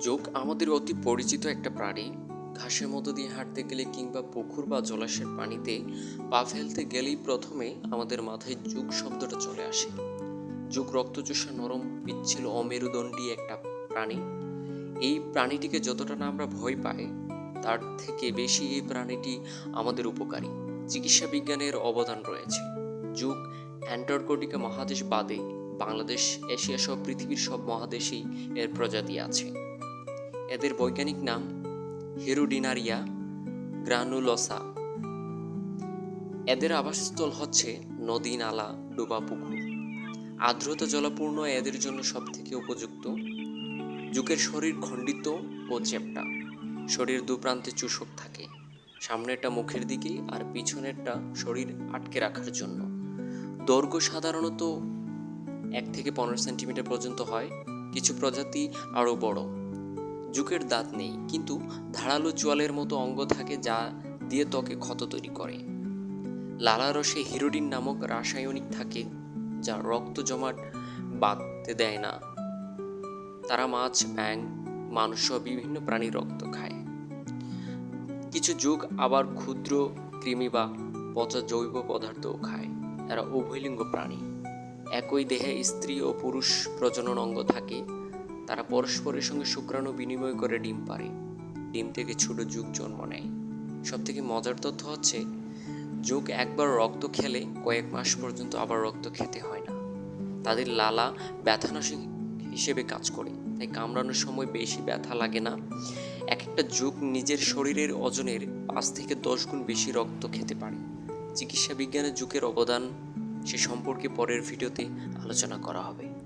যোগ আমাদের অতি পরিচিত একটা প্রাণী। ঘাসের মধ্য দিয়ে হাঁটতে গেলে কিংবা পুকুর বা জলাশয়ের পানিতে পা ফেলতে গেলেই প্রথমে আমাদের মাথায় যুগ শব্দটা চলে আসে। যুগ রক্তচোষা নরম, পিচ্ছিল অমেরুদণ্ডী একটা প্রাণী। এই প্রাণীটিকে যতটা না আমরা ভয় পাই, তার থেকে বেশি এই প্রাণীটি আমাদের উপকারী। চিকিৎসা বিজ্ঞানের অবদান রয়েছে। যুগ অ্যান্টার্কটিকা মহাদেশ বাদে বাংলাদেশ, এশিয়া সহ পৃথিবীর সব মহাদেশেই এর প্রজাতি আছে। এদের বৈজ্ঞানিক নাম হেরুডিনারিয়া গ্রানুলসা। এদের আবাসস্থল হচ্ছে নদী নালা, ডোবা পুকুর। আর্দ্রতা জলাপূর্ণ এদের জন্য সবথেকে উপযুক্ত। যুগের শরীর খণ্ডিত ও চেপটা শরীর দুপ্রান্তে চুষক থাকে। সামনেরটা মুখের দিকে আর পিছনেরটা শরীর আটকে রাখার জন্য। দৈর্ঘ্য সাধারণত এক থেকে পনেরো সেন্টিমিটার পর্যন্ত হয়। কিছু প্রজাতি আরও বড়। যুগের দাঁত নেই, কিন্তু ধারালো চোয়ালের মতো অঙ্গ থাকে যা দিয়ে ত্বকে ক্ষত তৈরি করে। লালারসে হিরোডিন নামক রাসায়নিক থাকে যা রক্ত জমাট বাঁধতে দেয় না। তারা মাছ ব্যাং মানুষ বিভিন্ন প্রাণীর রক্ত খায়। কিছু যুগ আবার ক্ষুদ্র কৃমি বা পচা জৈব পদার্থও খায়। এরা উভয়লিঙ্গ প্রাণী। একই দেহে স্ত্রী ও পুরুষ প্রজনন অঙ্গ থাকে তারা পরস্পরের সঙ্গে শুক্রাণু বিনিময় করে ডিম পারে। ডিম থেকে ছোট যুগ জন্ম নেয়। সব থেকে মজার তথ্য হচ্ছে, যোগ একবার রক্ত খেলে কয়েক মাস পর্যন্ত আবার রক্ত খেতে হয় না। তাদের লালা ব্যথানাশক হিসেবে কাজ করে, তাই কামড়ানোর সময় বেশি ব্যথা লাগে না। এক একটা যুগ নিজের শরীরের ওজনের পাঁচ থেকে দশ গুণ বেশি রক্ত খেতে পারে। চিকিৎসা বিজ্ঞানের যুগের অবদান সে সম্পর্কে পরের ভিডিওতে আলোচনা করা হবে।